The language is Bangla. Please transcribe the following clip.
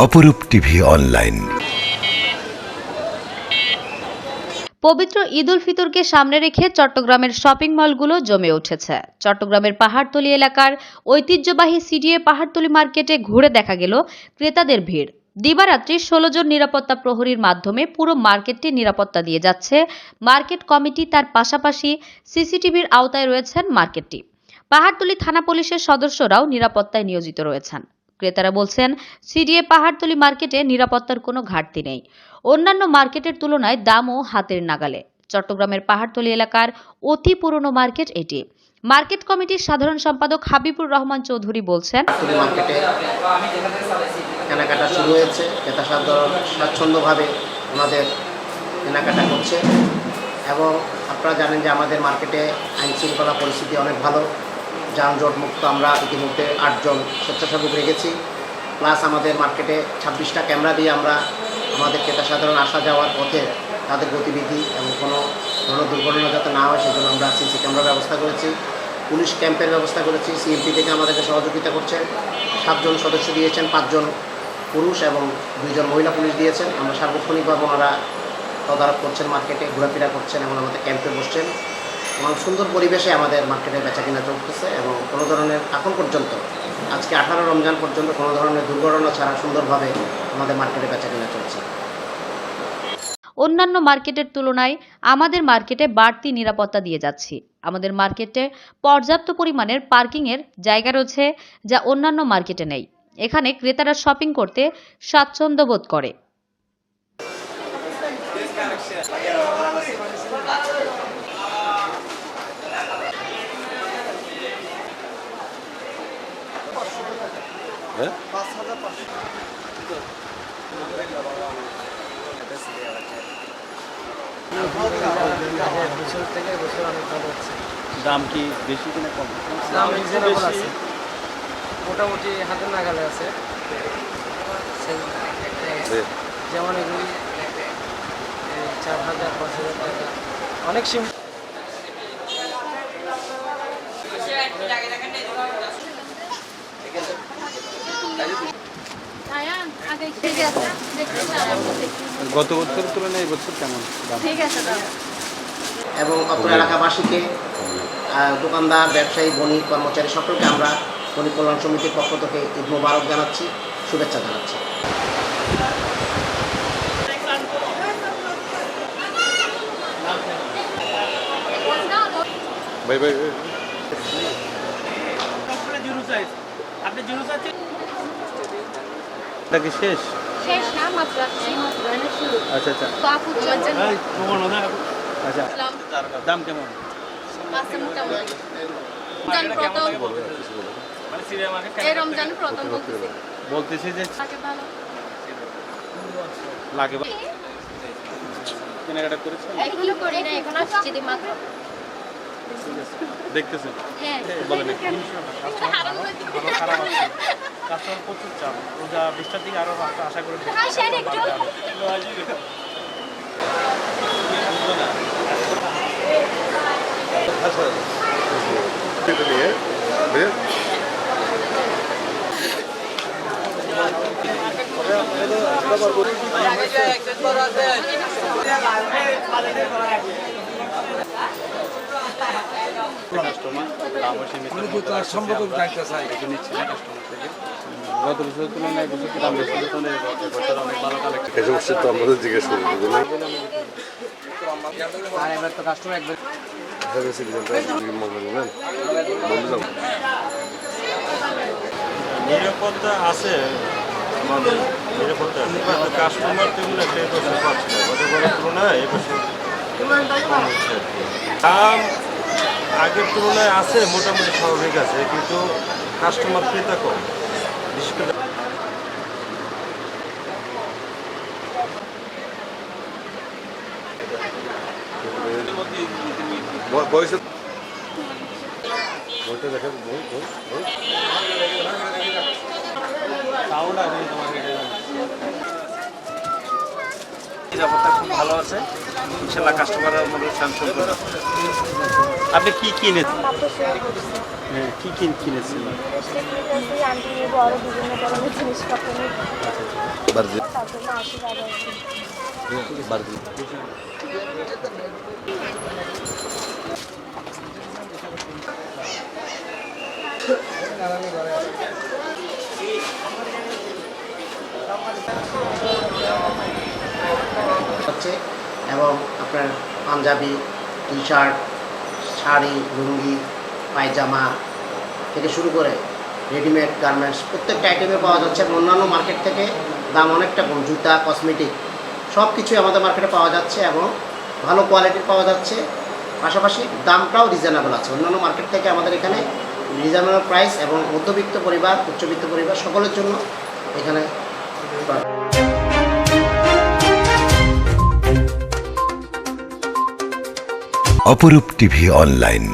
অপরূপ টিভি অনলাইন। পবিত্র ঈদ উল ফিতরকে সামনে রেখে চট্টগ্রামের শপিং মলগুলো জমে উঠেছে। চট্টগ্রামের পাহাড়তলি এলাকার ঐতিহ্যবাহী সিডিএ পাহাড়তলি মার্কেটে ঘুরে দেখা গেল ক্রেতাদের ভিড়। দিবারাত্রি ষোলো জন নিরাপত্তা প্রহরীর মাধ্যমে পুরো মার্কেটটি নিরাপত্তা দিয়ে যাচ্ছে। মার্কেট কমিটি তার পাশাপাশি সিসিটিভির আওতায় রয়েছেন মার্কেটটি। পাহাড়তলি থানা পুলিশের সদস্যরাও নিরাপত্তায় নিয়োজিত রয়েছেন। ক্রেতারা বলছেন, সিডিএ পাহাড়তলি মার্কেটে নিরাপত্তার কোনো ঘাটতি নেই। অন্যান্য মার্কেটের তুলনায় দামও হাতের নাগালে। চট্টগ্রামের পাহাড়তলি এলাকার অতি পুরনো মার্কেট এটি। মার্কেট কমিটির সাধারণ সম্পাদক হাবিবুর রহমান চৌধুরী বলছেন কেনাকাটা শুরু হয়েছে। ক্রেতা স্বাচ্ছন্দ্যভাবে ওনাদের কেনাকাটা করছে। এবং আপনারা জানেন যে আমাদের মার্কেটে আইন শৃঙ্খলা পরিস্থিতি অনেক ভালো। যানজট মুক্ত আমরা ইতিমধ্যে আটজন স্বেচ্ছাসেবক রেখেছি। প্লাস আমাদের মার্কেটে ছাব্বিশটা ক্যামেরা দিয়ে আমরা আমাদের ক্রেতা সাধারণ আসা যাওয়ার পথে তাদের গতিবিধি এবং কোনো ধরনের দুর্ঘটনা যাতে না হয় সেজন্য আমরা সিসি ক্যামেরার ব্যবস্থা করেছি। পুলিশ ক্যাম্পের ব্যবস্থা করেছি। সিএমপি থেকে আমাদেরকে সহযোগিতা করছেন। সাতজন সদস্য দিয়েছেন, পাঁচজন পুরুষ এবং দুইজন মহিলা পুলিশ দিয়েছেন। আমরা সার্বক্ষণিকভাবে ওনারা তদারক করছেন, মার্কেটে ঘোরাফেরা করছেন এবং আমাদের ক্যাম্পে বসছেন। এবং সুন্দর পরিবেশে আমাদের মার্কেটে বেচা কিনা চলতেছে এবং কোনো ধরনের এখন পর্যন্ত, আজকে আঠারো রমজান পর্যন্ত কোনো ধরনের দুর্ঘটনা ছাড়া সুন্দরভাবে আমাদের মার্কেটে বেচা কিনা চলছে। অন্যান্য মার্কেটের তুলনায় আমাদের মার্কেটে বাড়তি নিরাপত্তা দিয়ে যাচ্ছি। আমাদের মার্কেটে পর্যাপ্ত পরিমাণের পার্কিংয়ের জায়গা রয়েছে যা অন্যান্য মার্কেটে নেই। এখানে ক্রেতারা শপিং করতে স্বাচ্ছন্দ্য বোধ করে। দাম কি বেশি কিনা কম? দাম আছে মোটামুটি হাতের নাগালে আছে। যেমন এগুলি চার হাজার পাঁচ হাজার টাকা। অনেক সিম ঠিক আছে দেখতেছি আর আমি দেখি। গত বছরের তুলনায় এই বছর কেমন? ঠিক আছে এবং অত্র এলাকাবাসীকে দোকানদার ব্যবসায়ী বণিক কর্মচারী সকলকে আমরা বণিক কল্যাণ সমিতির পক্ষ থেকে ঈদ মোবারক জানাচ্ছি শুভেচ্ছা জানাচ্ছি। ভাই ভাই এটা কি শেষ? শেষ না মাত্র শুরু। আচ্ছা আচ্ছা। আচ্ছা দাম কেমন? প্রথম। বলতেছি। যে লাগে বা- কেনাকাটা করেছেন এগুলো করি না এখন আসছি মাত্র। দেখতেছেন? হ্যাঁ। বলেন। কাস্টমার প্রচুর চাপ। রোজা বিশটার দিকে আরও আশা করে কাস্টমার সম্ভব জানতে চাই নিচ্ছি না কাস্টমার থেকে তুলনায় তো আমাদের জিজ্ঞেস নিরাপত্তা আছে নিরাপত্তা কাস্টমার তেমন একটা পাচ্ছে না তুলনায় এবছর আগের তুলনায় আছে মোটামুটি স্বাভাবিক আছে কিন্তু কাস্টমার ক্রেতা কম। বিশেষ করে বয়সে বইটা দেখেন বই বই বই সাউন্ড আছে তোমার নিরাপত্তা খুব ভালো আছে। ইনশাল্লাহ কাস্টমাররা মনে স্যামসং আপনি কি কিনেছেন হ্যাঁ কি কি কিনেছেন আন্টি বিভিন্ন ধরনের জিনিসপত্র নিয়ে তার জন্য আসি বাজার হচ্ছে এবং আপনার পাঞ্জাবি টি শার্ট শাড়ি লুঙ্গি পায়জামা থেকে শুরু করে রেডিমেড গার্মেন্টস প্রত্যেকটা আইটেমে পাওয়া যাচ্ছে এবং অন্যান্য মার্কেট থেকে দাম অনেকটা কম, জুতা কসমেটিক সব কিছুই আমাদের মার্কেটে পাওয়া যাচ্ছে এবং ভালো কোয়ালিটির পাওয়া যাচ্ছে। পাশাপাশি দামটাও রিজনেবল আছে। অন্যান্য মার্কেট থেকে আমাদের এখানে রিজনেবল প্রাইস এবং মধ্যবিত্ত পরিবার, উচ্চবিত্ত পরিবার সকলের জন্য এখানে অপরূপ টিভি অনলাইন